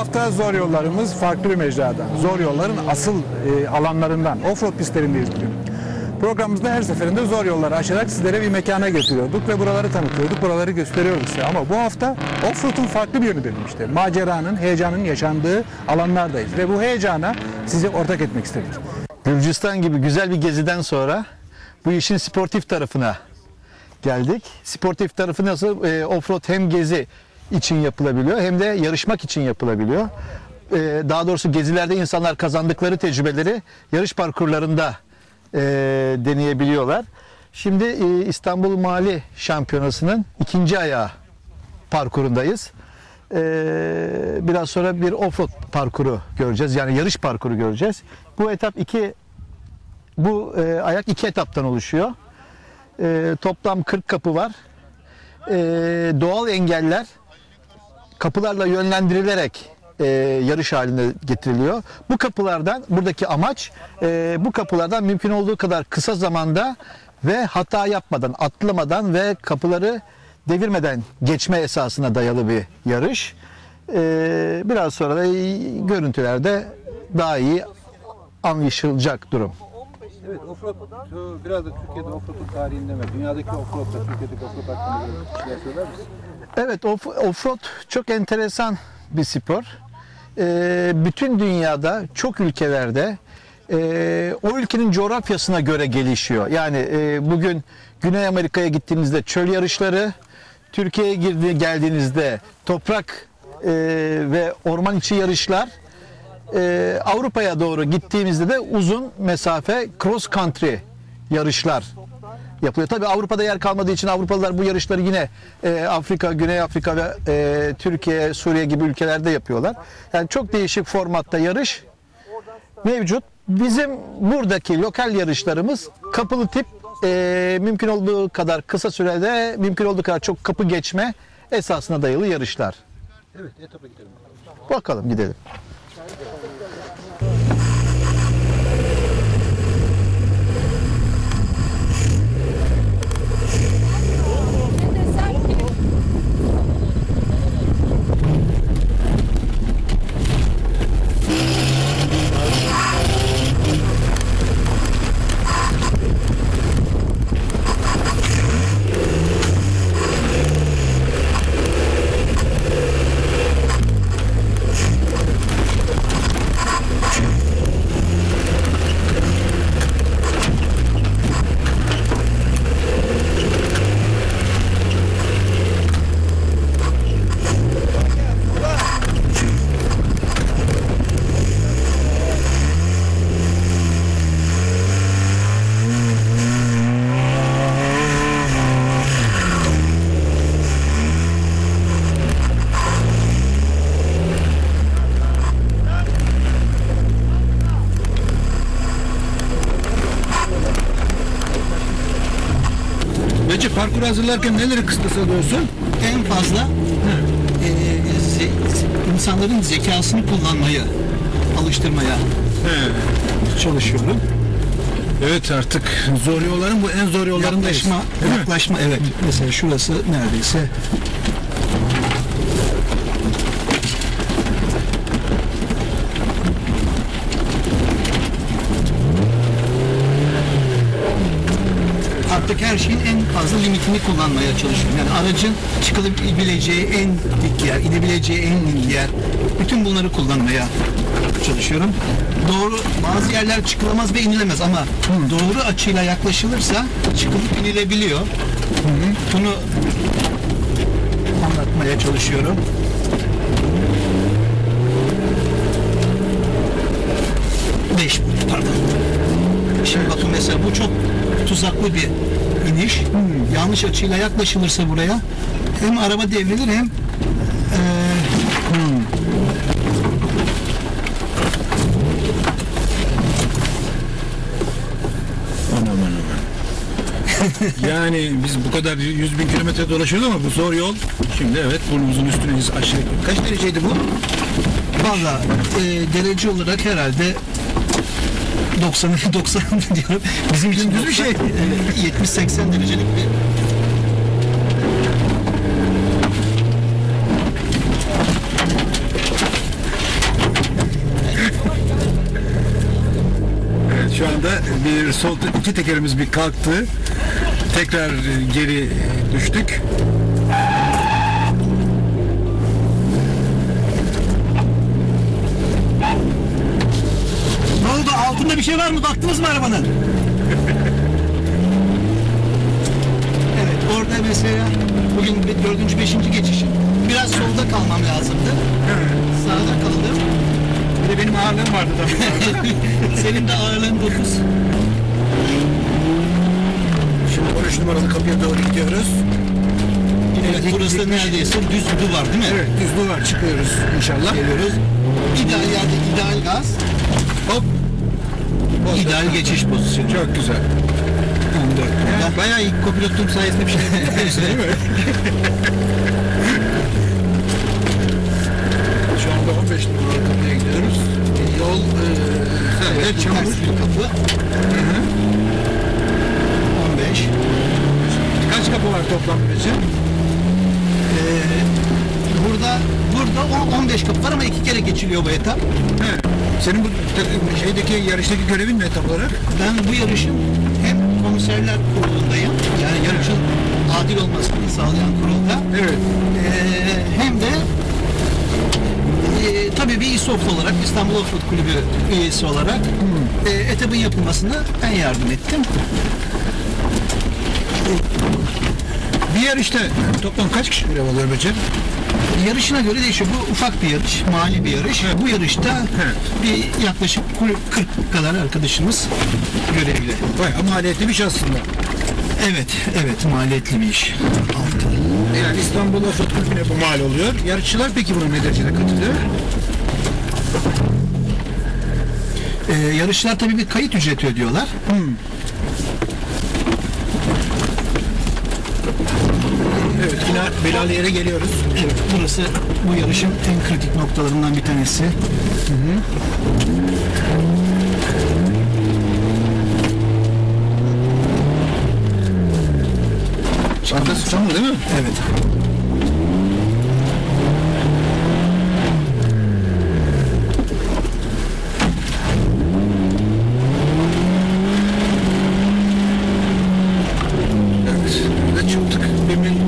Hafta zor yollarımız farklı bir mecrada. Zor yolların asıl e, alanlarından, offroad pistlerindeyiz bugün. Programımızda her seferinde zor yolları aşarak sizlere bir mekana götürüyorduk ve buraları tanıtıyorduk, buraları gösteriyoruz size. Ama bu hafta offroad'un farklı bir yönü benim. Maceranın, heyecanın yaşandığı alanlardayız ve bu heyecana sizi ortak etmek istedik. Gürcistan gibi güzel bir geziden sonra bu işin sportif tarafına geldik. Sportif tarafı nasıl? E, offroad hem gezi için yapılabiliyor hem de yarışmak için yapılabiliyor. E, daha doğrusu gezilerde insanlar kazandıkları tecrübeleri yarış parkurlarında e, deneyebiliyorlar. Şimdi e, İstanbul Mali Şampiyonası'nın ikinci ayağı parkurundayız. E, biraz sonra bir offroad parkuru göreceğiz. Yani yarış parkuru göreceğiz. Bu etap iki bu e, ayak iki etaptan oluşuyor. E, toplam 40 kapı var. E, doğal engeller kapılarla yönlendirilerek e, yarış haline getiriliyor. Bu kapılardan buradaki amaç e, bu kapılardan mümkün olduğu kadar kısa zamanda ve hata yapmadan, atlamadan ve kapıları devirmeden geçme esasına dayalı bir yarış. E, biraz sonra da görüntülerde daha iyi anlaşılacak durum. Evet, offroad biraz da Türkiye'de offroad'un tarihinde mi? Dünyadaki offroad'la Türkiye'deki offroad hakkında bir şeyler söyler misin? Evet off, offroad çok enteresan bir spor. Ee, bütün dünyada çok ülkelerde e, o ülkenin coğrafyasına göre gelişiyor. Yani e, bugün Güney Amerika'ya gittiğinizde çöl yarışları, Türkiye'ye girdi, geldiğinizde toprak e, ve orman içi yarışlar, e, Avrupa'ya doğru gittiğimizde de uzun mesafe cross country yarışlar yapılıyor. Tabii Avrupa'da yer kalmadığı için Avrupalılar bu yarışları yine e, Afrika, Güney Afrika ve e, Türkiye, Suriye gibi ülkelerde yapıyorlar. Yani çok değişik formatta yarış mevcut. Bizim buradaki lokal yarışlarımız kapılı tip e, mümkün olduğu kadar kısa sürede mümkün olduğu kadar çok kapı geçme esasına dayalı yarışlar. Evet, etapa gidelim. Bakalım gidelim. Peki parkur hazırlarken neleri kıstas alıyorsun? en fazla e, ze- insanların zekasını kullanmayı alıştırmaya çalışıyorum. Evet artık zor yolların bu en zor yollarındayız. Yaklaşma, yaklaşma evet. Mesela şurası neredeyse artık her şeyin en fazla limitini kullanmaya çalışıyorum. Yani aracın çıkılabileceği en dik yer, inebileceği en dik yer, bütün bunları kullanmaya çalışıyorum. Doğru bazı yerler çıkılamaz ve inilemez ama doğru açıyla yaklaşılırsa çıkılıp inilebiliyor. Bunu anlatmaya çalışıyorum. Beş pardon. Şimdi bakın mesela bu çok tuzaklı bir iniş. Yanlış açıyla yaklaşılırsa buraya hem araba devrilir hem aman aman. Yani biz bu kadar 100 bin kilometre dolaşıyoruz ama bu zor yol. Şimdi evet burnumuzun üstüne biz aşağı Kaç dereceydi bu? Valla e, derece olarak herhalde 90 90 diyorum. Bizim için düz bir şey. 70-80 derecelik bir Evet, şu anda bir sol iki tekerimiz bir kalktı. Tekrar geri düştük. Ne Altında bir şey var mı? Baktınız mı arabanın? evet orada mesela bugün dördüncü, beşinci geçişim. Biraz solda kalmam lazımdı. Sağda kaldım. Bir de benim ağırlığım vardı tabii. Senin de ağırlığın 9. Şimdi 13 numaralı kapıya doğru gidiyoruz. Evet, burası da neredeyse düz duvar değil mi? Evet düz duvar çıkıyoruz inşallah. Geliyoruz. İdeal yerde ideal gaz, Hop. İdeal geçiş pozisyonu. Çok güzel. 14. Yani bayağı iyi kopilotluğum sayesinde bir şey yapıyorsun değil mi? Şu anda 15 numaralı kapıya gidiyoruz. Yol e, evet, çamur. Ters bir kapı. 15. Kaç kapı var toplam böylece? On- 15 kapı var ama iki kere geçiliyor bu etap. He. Senin bu te- şeydeki yarıştaki görevin ne tam olarak? Ben bu yarışın hem komiserler kurulundayım. Yani yarışın adil olmasını sağlayan kurulda. Evet. Ee, hem de e, tabii bir İSOFT olarak İstanbul Offroad Kulübü üyesi olarak e, etabın yapılmasına ben yardım ettim. Bir yarışta toplam kaç kişi görev alıyor Becer? Yarışına göre değişiyor. Bu ufak bir yarış, mali bir yarış. Bu yarışta bir yaklaşık 40 kadar arkadaşımız görevli. Bayağı maliyetli bir şey aslında. Evet, evet maliyetli bir iş. Altı. Yani İstanbul Offroad Kulübü'ne bu mal oluyor. Yarışçılar peki buna ne derecede katılıyor? Ee, yarışlar tabii bir kayıt ücreti ödüyorlar. Evet yine belali yere geliyoruz. Evet, burası bu yarışın en kritik noktalarından bir tanesi. Çantası çamur değil mi? Evet. Ve çıktık. Demin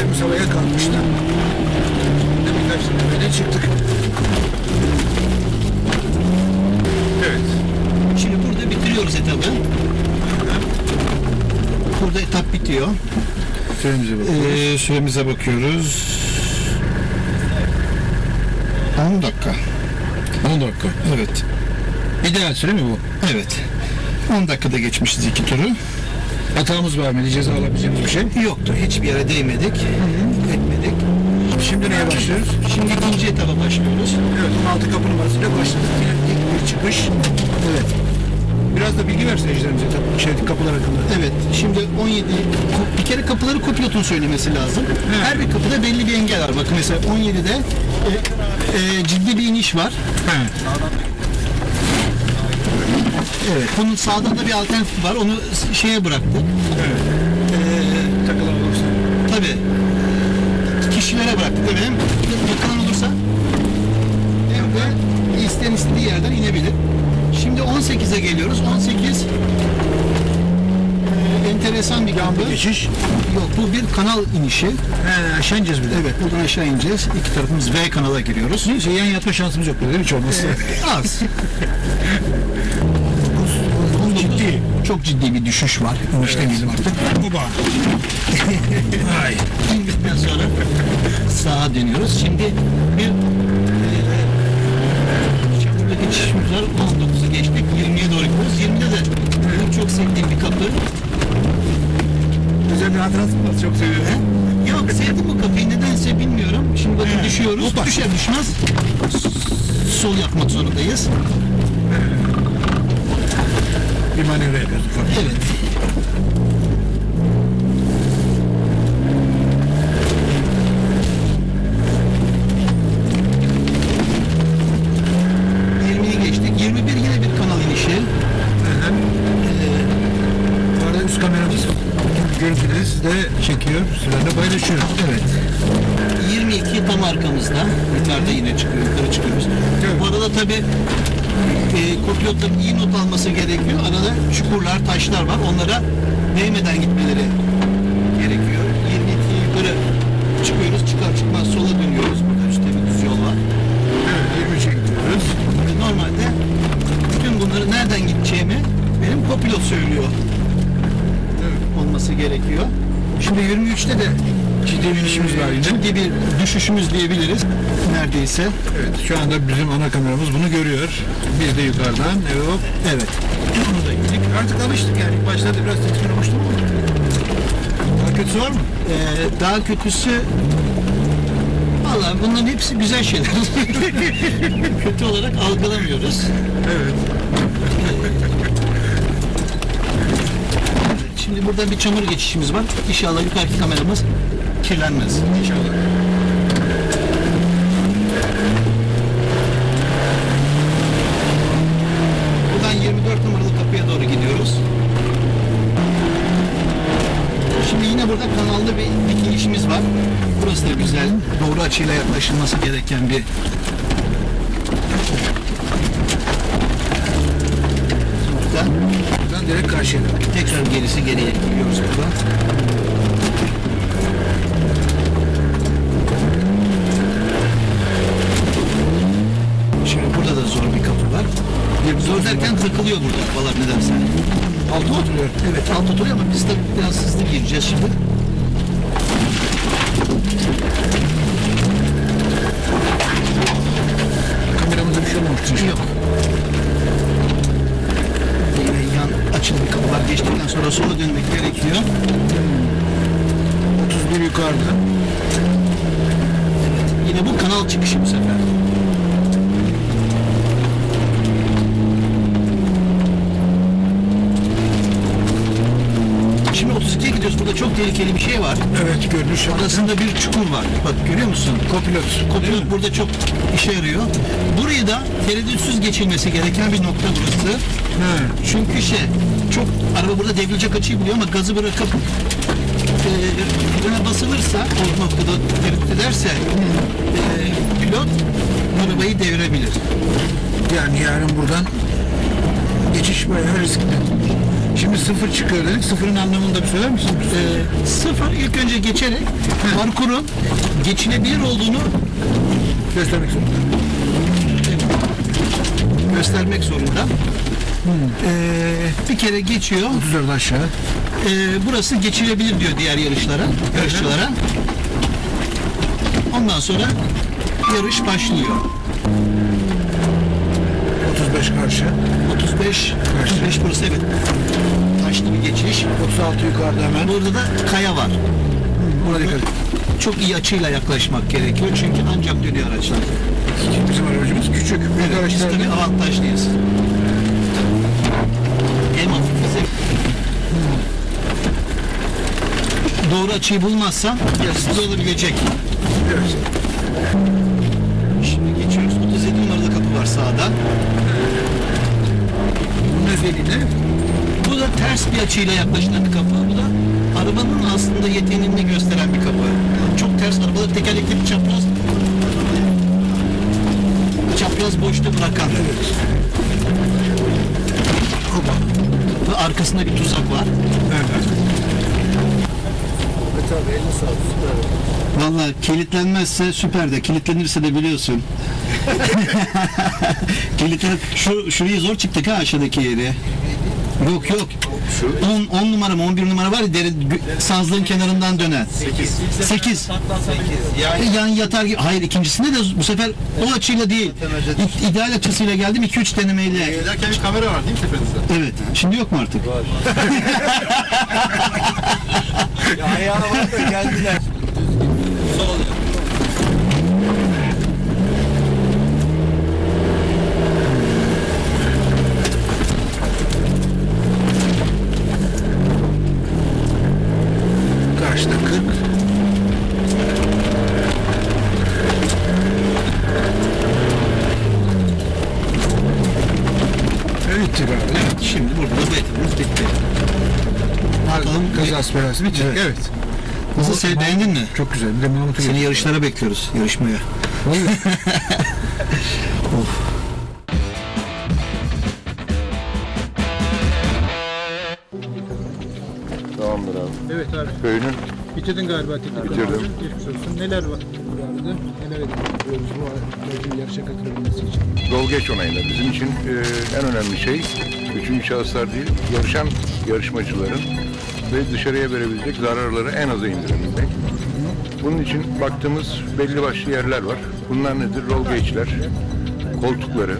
sol tekerlerimiz havaya kalkmıştı. Şimdi birkaç böyle çıktık. Evet. Şimdi burada bitiriyoruz etabı. Burada etap bitiyor. Süremize bakalım. Ee, süremize bakıyoruz. 10 dakika. 10 dakika. Evet. İdeal süre mi bu? Evet. 10 dakikada geçmişiz iki turu. Hatamız var mı? Ceza alabileceğimiz bir şey. Yoktu. Hiçbir yere değmedik. Etmedik. Şimdi neye başlıyoruz? Şimdi ikinci etaba başlıyoruz. Evet 16 kapı numarasıyla başladık. İlk bir çıkış. Evet. Biraz da bilgi versin seyircilerimize tabii şey, kapılar hakkında. Evet. Şimdi 17 ko- bir kere kapıları kopilotun söylemesi lazım. Her bir kapıda belli bir engel var. Bakın mesela 17'de e, e, ciddi bir iniş var. Evet. Bunun sağda da bir alternatif var. Onu şeye bıraktık. Takılan olursa. Tabii. Kişilere bıraktık. Tabii hem yakalan olursa hem de isteyen istediği yerden inebilir. Şimdi 18'e geliyoruz. 18 e, enteresan bir kapı. Geçiş. Yok bu bir kanal inişi. He, aşağı ineceğiz bir de. Evet buradan aşağı ineceğiz. İki tarafımız V kanala giriyoruz. Neyse yan yatma şansımız yok değil mi hiç olmazsa? Az. ciddi. Çok ciddi bir düşüş var. İniş demeyelim artık. Baba. Ay. İndikten sonra sağa dönüyoruz. Şimdi bir eee şimdi geçişimiz var. 19'u geçtik. 20'ye doğru gidiyoruz. 20'de de benim çok sevdiğim bir kapı. Güzel bir hatırası mı? Çok seviyorum. Yok sevdim bu kapıyı nedense bilmiyorum. Şimdi bakın düşüyoruz. Hoppa. Düşer düşmez sol yapmak zorundayız manevra yapıyoruz. Evet. Görüntüleri de çekiyor, sizlerle paylaşıyor. Evet. 22 tam arkamızda. Yukarıda yine çıkıyor, yukarı çıkıyoruz. Evet. Bu arada tabii e, kopilotların iyi not alması gerekiyor. Arada çukurlar, taşlar var. Onlara değmeden gitmeleri gerekiyor. 22 yukarı çıkıyoruz. Çıkar çıkmaz sola dönüyoruz. Burada üstte bir düz yol var. Evet, 20 çekiyoruz. Ve Normalde bütün bunları nereden gideceğimi benim kopilot söylüyor. Olması gerekiyor. Şimdi 23'te de Ciddi bir işimiz var ciddi bir düşüşümüz diyebiliriz. Neredeyse. Evet, şu anda bizim ana kameramız bunu görüyor. Biz de yukarıdan, evet, hop. Evet. Onu da gittik. Artık alıştık yani. İlk başlarda biraz tedirgin olmuştum ama. Daha kötüsü var mı? Ee, daha kötüsü Valla bunların hepsi güzel şeyler. Kötü olarak algılamıyoruz. Evet. Şimdi burada bir çamur geçişimiz var. İnşallah yukarıki kameramız kirlenmez. İnşallah. Buradan 24 numaralı kapıya doğru gidiyoruz. Şimdi yine burada kanallı bir dikilişimiz var. Burası da güzel. Doğru açıyla yaklaşılması gereken bir nokta. Buradan direkt karşıya. Tekrar gerisi geriye gidiyoruz burada. Şimdi burada da zor bir kapı var. Zor derken takılıyor burada. Oturuyor? Evet alt oturuyor ama biz de biraz hızlı gireceğiz şimdi. Kameramızda bir şey olmamıştır. Yok. Yine yan açılı kapılar geçtikten sonra sola dönmek gerekiyor. 31 yukarıda. Yine bu kanal çıkışı bu sefer. Şimdi 32'ye gidiyoruz. Burada çok tehlikeli bir şey var. Evet. Arasında bir çukur var. Bak görüyor musun? Kopilot. Kopilot burada çok işe yarıyor. Burayı da tereddütsüz geçilmesi gereken bir nokta burası. He. Çünkü şey, çok araba burada devrilecek açıyı buluyor ama gazı bırakıp e, basılırsa o noktada tereddüt ederse e, pilot arabayı devirebilir. Yani yarın buradan geçiş bayağı riskli. Şimdi sıfır çıkıyor dedik. Sıfırın anlamını da bir söyler misin? E, sıfır ilk önce geçerek parkurun geçilebilir olduğunu Göstermek zorunda. göstermek zorunda. E, bir kere geçiyor. 34 aşağı. E, burası geçilebilir diyor diğer yarışlara, yarışçılara. Ondan sonra yarış başlıyor. 35 karşı. 35, 35 burası evet. Taşlı bir geçiş. 36 yukarıda hemen. Burada da kaya var. Burada dikkat. Çok iyi açıyla yaklaşmak gerekiyor çünkü ancak dönüyor araçlar. Bizim aracımız küçük. Büyük Biz araçlar tabii avantajlıyız. En hafif bize. Doğru açıyı bulmazsan yarısı olabilecek. Evet. Şimdi geçiyoruz. 37 numaralı kapı var sağda. Ne? Bu da ters bir açıyla yaklaşılan bir kapı. Bu da arabanın aslında yeteneğini gösteren bir kapı. Çok ters arabalar tekerlekleri çapraz çapraz boşta bırakan. Hopa. Ve arkasında bir tuzak var. Evet. Valla kilitlenmezse süper de kilitlenirse de biliyorsun. Kilitlen şu şurayı zor çıktık ha aşağıdaki yeri. Yok yok. 10 10 numara mı 11 numara var ya deri, sazlığın kenarından dönen. 8. 8. Yan yatar gibi. Hayır ikincisinde de bu sefer o açıyla değil. İ- ideal açısıyla geldim 2 3 denemeyle. Gelirken bir kamera var değil mi tepenizde? Evet. Şimdi yok mu artık? Ayağına bak da geldiler 40. Evet bitti galiba. Burada belası bitecek. Evet. Evet. Nasıl sen beğendin mi? Çok güzel. Bir de Mahmut'u Seni yarışlara bekliyoruz, yarışmaya. Tamamdır abi. Evet abi. Köyünün Bitirdin galiba teknik Bitirdim. Geçmiş olsun. Neler var vardı? Neler ediyoruz bu yarışa katılabilmesi için? yol geç onayında. Bizim için e, en önemli şey üçüncü şahıslar değil, yarışan yarışmacıların ve dışarıya verebilecek zararları en aza indirebilmek. Bunun için baktığımız belli başlı yerler var. Bunlar nedir? Roll gage'ler, koltukları,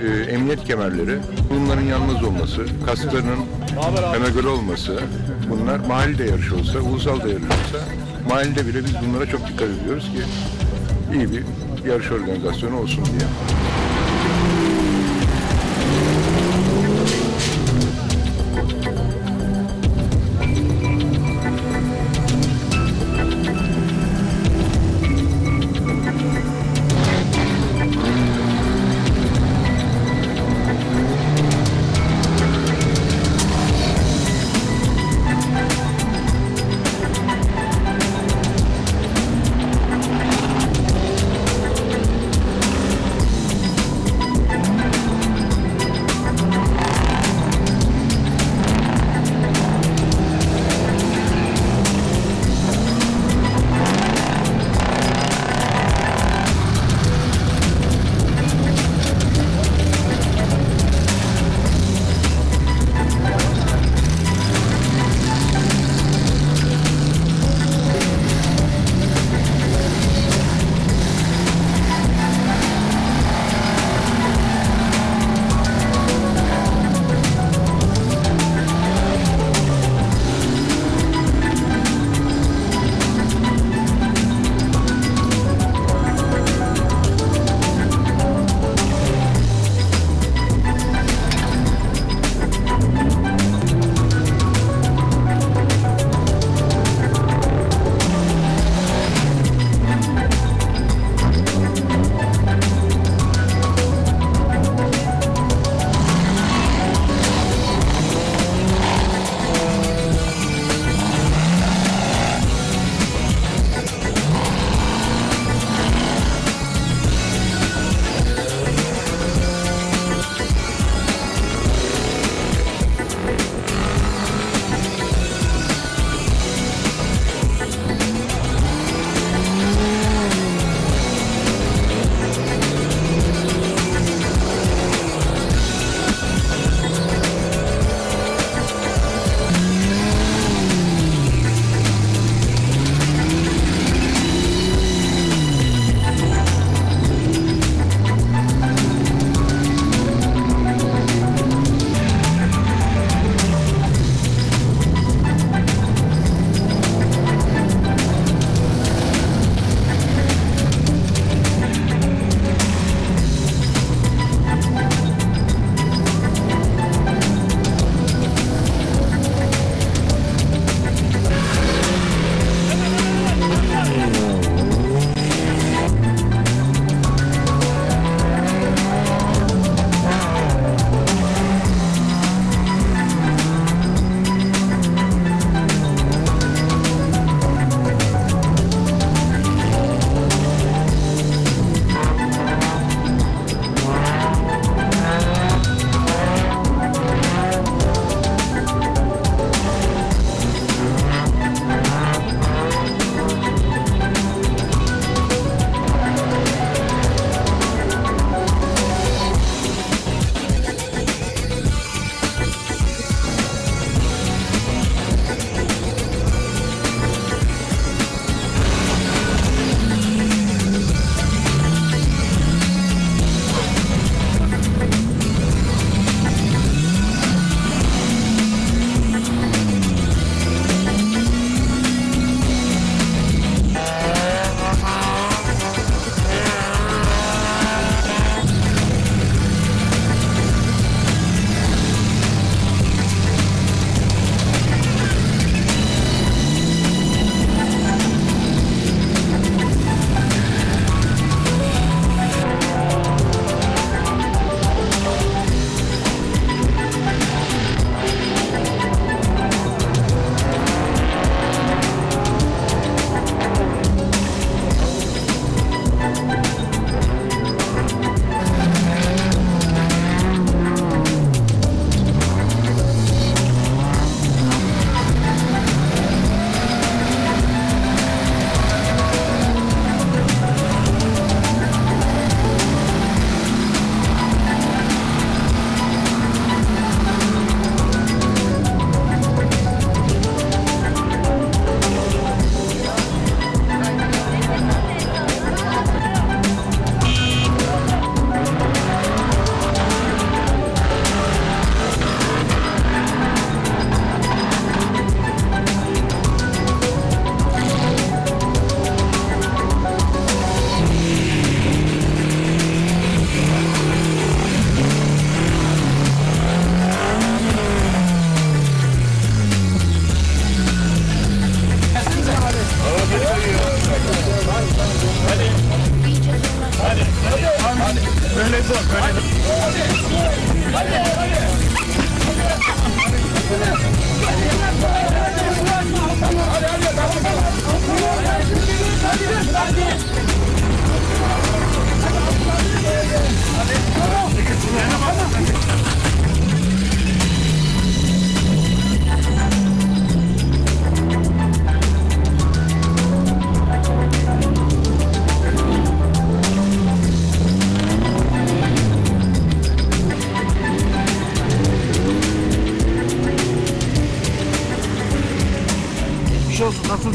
e, emniyet kemerleri, bunların yanmaz olması, kasklarınıneme göre olması, bunlar mahallede yarış olsa, ulusal da yarış olsa, mahallede bile biz bunlara çok dikkat ediyoruz ki iyi bir yarış organizasyonu olsun diye.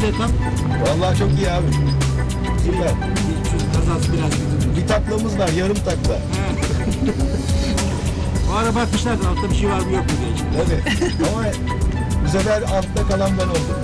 Nasıl? Vallahi çok iyi abi. Süper. Kazası biraz kötü. Bir taklamız var, yarım takla. O ara bakmışlardı altta bir şey var mı yok mu diye. Evet. Ama bu sefer altta kalan ben oldum.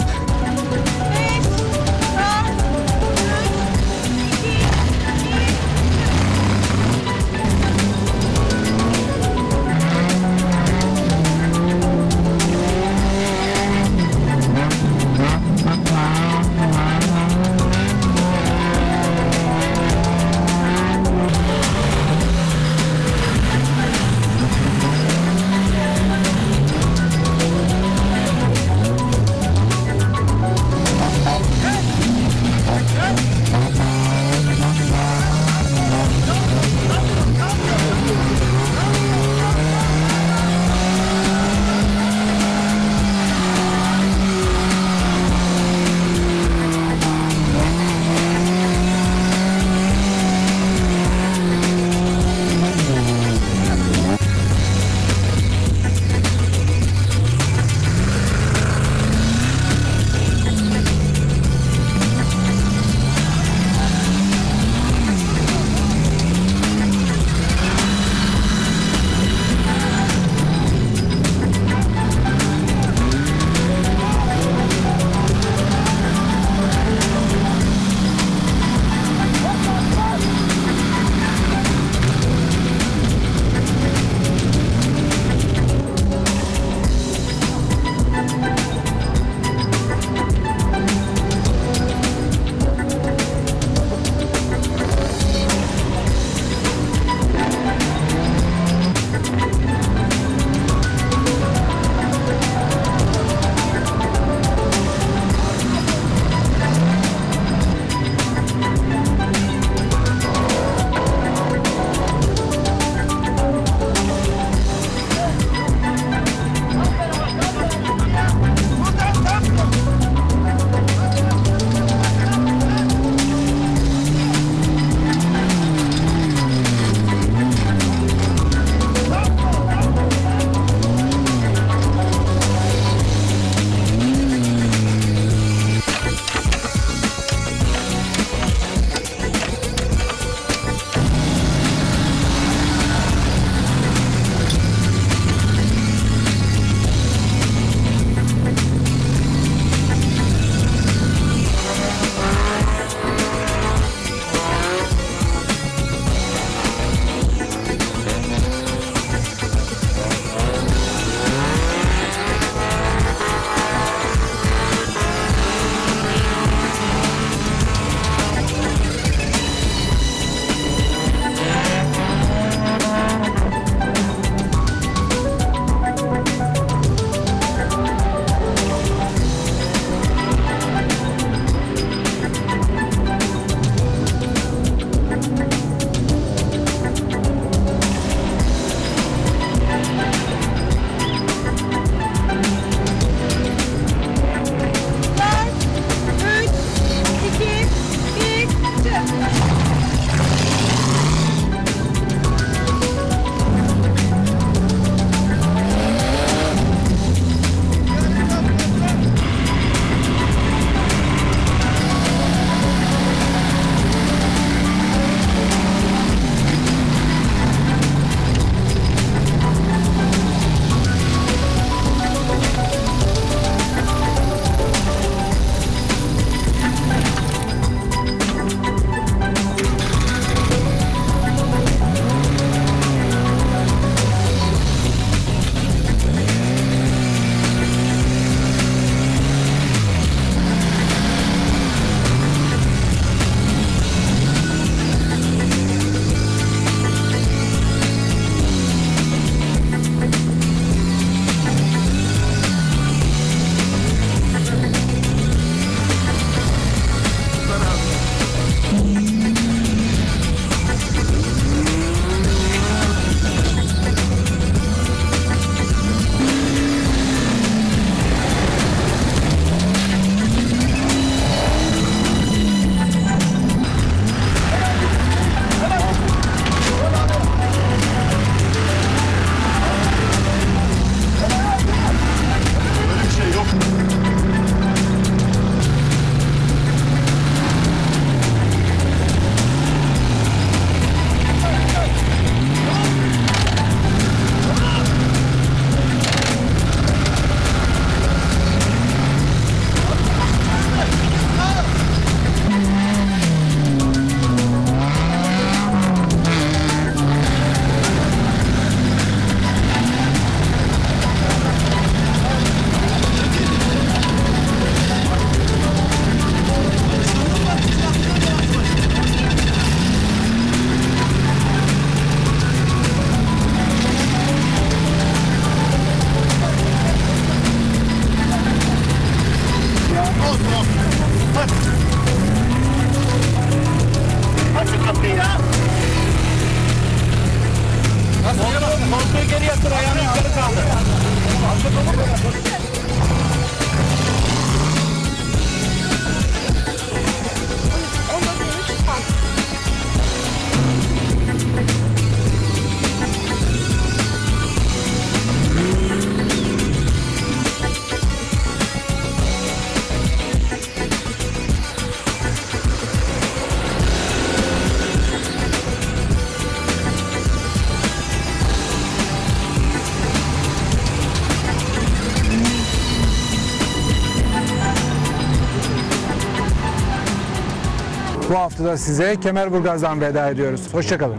Hafta da size Kemerburgaz'dan veda ediyoruz. Hoşçakalın.